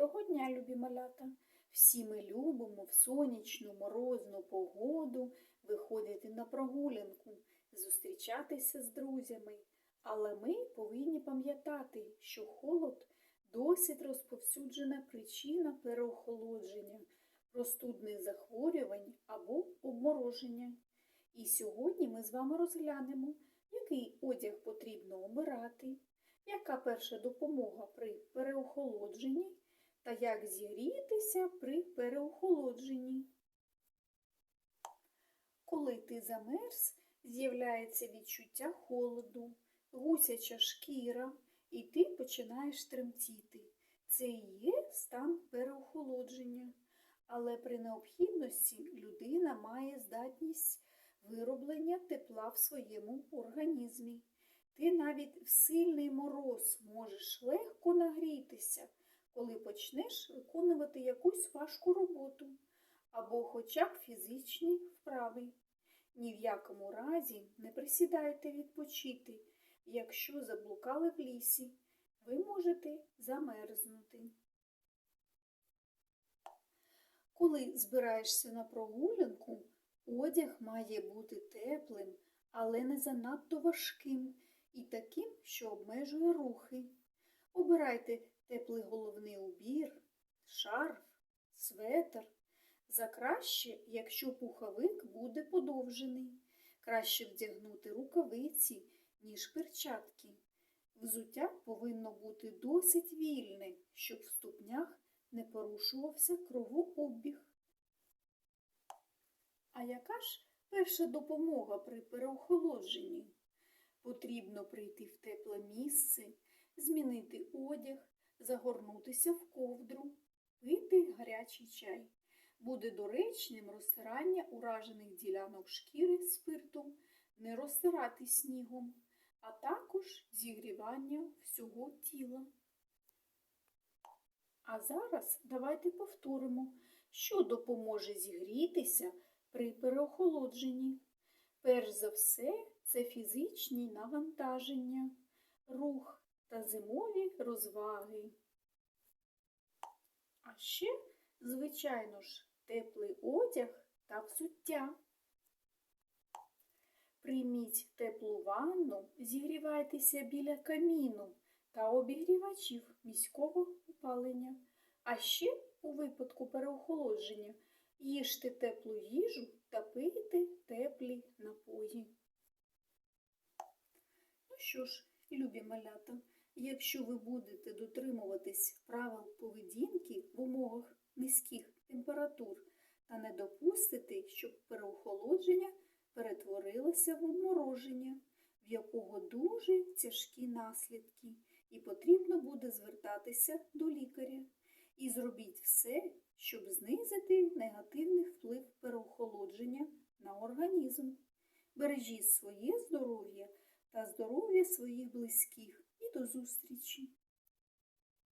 Доброго дня, любі малята! Всі ми любимо в сонячну морозну погоду виходити на прогулянку, зустрічатися з друзями. Але ми повинні пам'ятати, що холод досить розповсюджена причина переохолодження, простудних захворювань або обмороження. І сьогодні ми з вами розглянемо, який одяг потрібно обирати, яка перша допомога при переохолодженні та як зігрітися при переохолодженні. Коли ти замерз, з'являється відчуття холоду, гусяча шкіра, і ти починаєш тремтіти. Це і є стан переохолодження. Але при необхідності людина має здатність вироблення тепла в своєму організмі. Ти навіть в сильний мороз можеш легко нагрітися, коли почнеш виконувати якусь важку роботу або хоча б фізичні вправи. Ні в якому разі не присідайте відпочити, якщо заблукали в лісі, ви можете замерзнути. Коли збираєшся на прогулянку, одяг має бути теплим, але не занадто важким і таким, що обмежує рухи. Обирайте теплий головний убір, шарф, светр. За краще, якщо пуховик буде подовжений. Краще вдягнути рукавиці, ніж перчатки. Взуття повинно бути досить вільне, щоб в ступнях не порушувався кровообіг. А яка ж перша допомога при переохолодженні? Потрібно прийти в тепле місце, змінити одяг, загорнутися в ковдру, пити гарячий чай. Буде доречним розтирання уражених ділянок шкіри спиртом, не розтирати снігом, а також зігрівання всього тіла. А зараз давайте повторимо, що допоможе зігрітися при переохолодженні. Перш за все, це фізичні навантаження, рух та зимові розваги. А ще, звичайно ж, теплий одяг та взуття. Прийміть теплу ванну, зігрівайтеся біля каміну та обігрівачів міського опалення. А ще у випадку переохолодження їжте теплу їжу та пийте теплі напої. Ну що ж, любі малята, якщо ви будете дотримуватись правил поведінки в умовах низьких температур та не допустите, щоб переохолодження перетворилося в обмороження, в якого дуже тяжкі наслідки, і потрібно буде звертатися до лікаря. І зробіть все, щоб знизити негативний вплив переохолодження на організм. Бережіть своє здоров'я та здоров'я своїх близьких і до зустрічі!